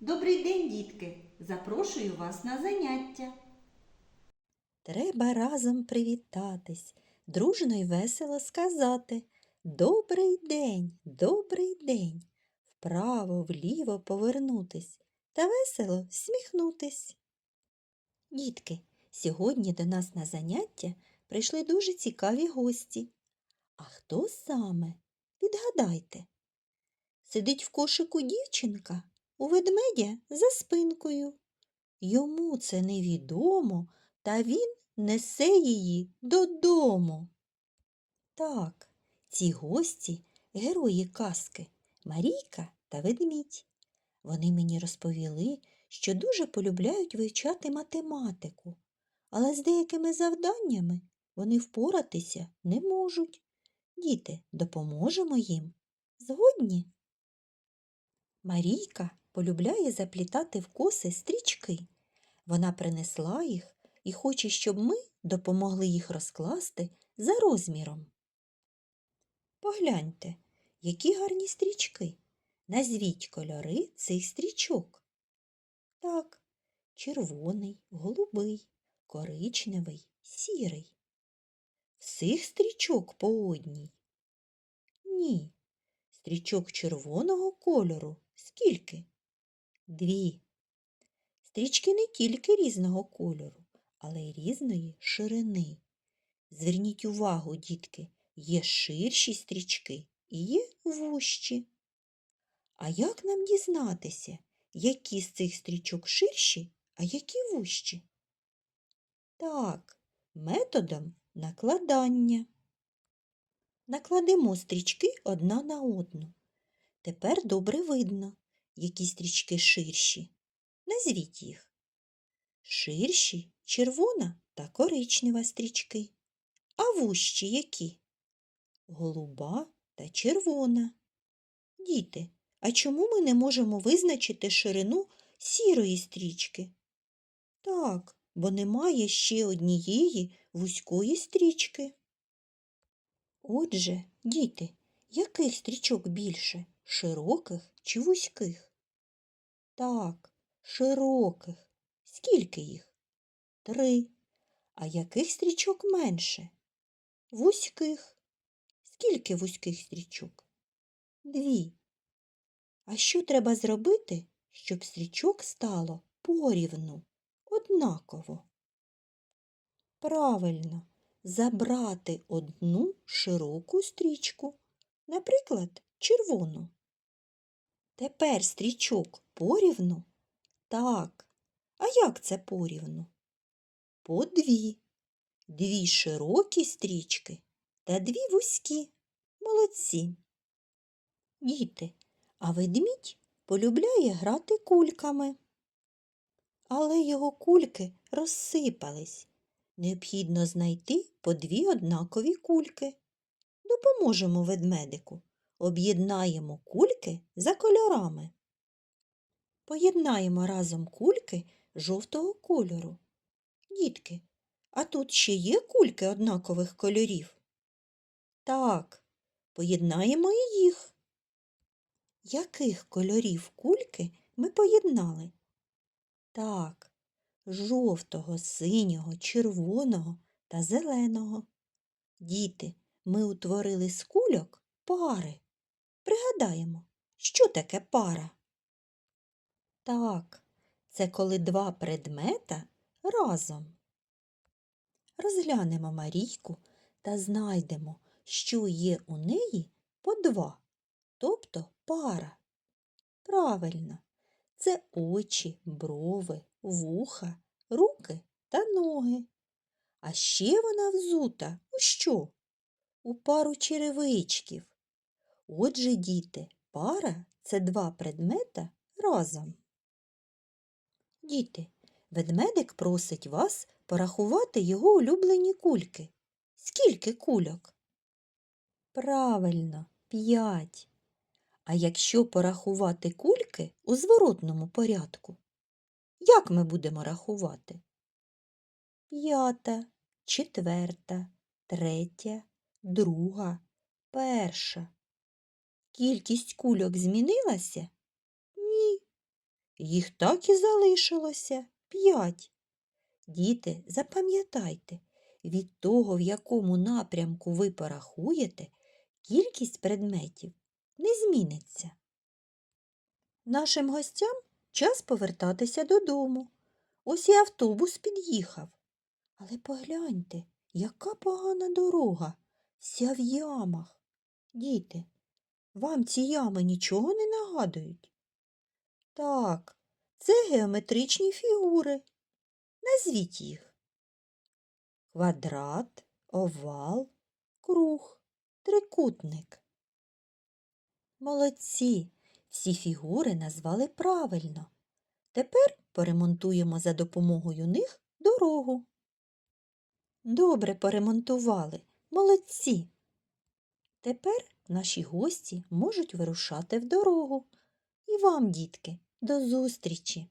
Добрий день, дітки! Запрошую вас на заняття. Треба разом привітатись, дружно й весело сказати Добрий день, добрий день, вправо, вліво повернутись та весело всміхнутись. Дітки, сьогодні до нас на заняття прийшли дуже цікаві гості. А хто саме? Відгадайте. Сидить в кошику дівчинка у ведмедя за спинкою. Йому це невідомо, та він несе її додому. Так, ці гості герої казки Марійка та ведмідь. Вони мені розповіли, що дуже полюбляють вивчати математику, але з деякими завданнями вони впоратися не можуть. Діти, допоможемо їм. Згодні? Марійка полюбляє заплітати в коси стрічки. Вона принесла їх і хоче, щоб ми допомогли їх розкласти за розміром. Погляньте, які гарні стрічки. Назвіть кольори цих стрічок. Так, червоний, голубий, коричневий, сірий. Всіх стрічок по одній? Ні. Стрічок червоного кольору скільки? Дві. Стрічки не тільки різного кольору, але й різної ширини. Зверніть увагу, дітки, є ширші стрічки і є вущі. А як нам дізнатися, які з цих стрічок ширші, а які вущі? Так, методом накладання. Накладемо стрічки одна на одну. Тепер добре видно, які стрічки ширші. Назвіть їх. Ширші червона та коричнева стрічки. А вущі які? Голуба та червона. Діти, а чому ми не можемо визначити ширину сірої стрічки? Так, бо немає ще однієї вузької стрічки. Отже, діти, яких стрічок більше широких чи вузьких? Так, широких. Скільки їх? Три. А яких стрічок менше? Вузьких. Скільки вузьких стрічок? Дві. А що треба зробити, щоб стрічок стало порівну, однаково? Правильно, забрати одну широку стрічку, наприклад, червону. Тепер стрічок порівну? Так. А як це порівну? По дві. Дві широкі стрічки та дві вузькі. Молодці. Діти, а ведмідь полюбляє грати кульками. Але його кульки розсипались. Необхідно знайти по дві однакові кульки. Допоможемо ведмедику. Об'єднаємо кульки за кольорами. Поєднаємо разом кульки жовтого кольору. Дітки, а тут ще є кульки однакових кольорів? Так, поєднаємо і їх. Яких кольорів кульки ми поєднали? Так, жовтого, синього, червоного та зеленого. Діти, ми утворили з кульок пари. Пригадаємо, що таке пара? Так, це коли два предмета разом. Розглянемо Марійку та знайдемо, що є у неї по два, тобто пара. Правильно, це очі, брови, вуха, руки та ноги. А ще вона взута у що? У пару черевичків. Отже, діти, пара це два предмета разом. Діти, ведмедик просить вас порахувати його улюблені кульки. Скільки кульок? Правильно, п'ять. А якщо порахувати кульки у зворотному порядку, як ми будемо рахувати? П'ята, четверта, третя, друга, перша. Кількість кульок змінилася? Їх так і залишилося п'ять. Діти, запам'ятайте, від того, в якому напрямку ви порахуєте, кількість предметів не зміниться. Нашим гостям час повертатися додому. Ось і автобус під'їхав. Але погляньте, яка погана дорога, вся в ямах. Діти, вам ці ями нічого не нагадують? Так, це геометричні фігури. Назвіть їх. Квадрат, овал, круг, трикутник. Молодці, всі фігури назвали правильно. Тепер поремонтуємо за допомогою них дорогу. Добре поремонтували, молодці. Тепер наші гості можуть вирушати в дорогу. І вам, дітки, до зустрічі!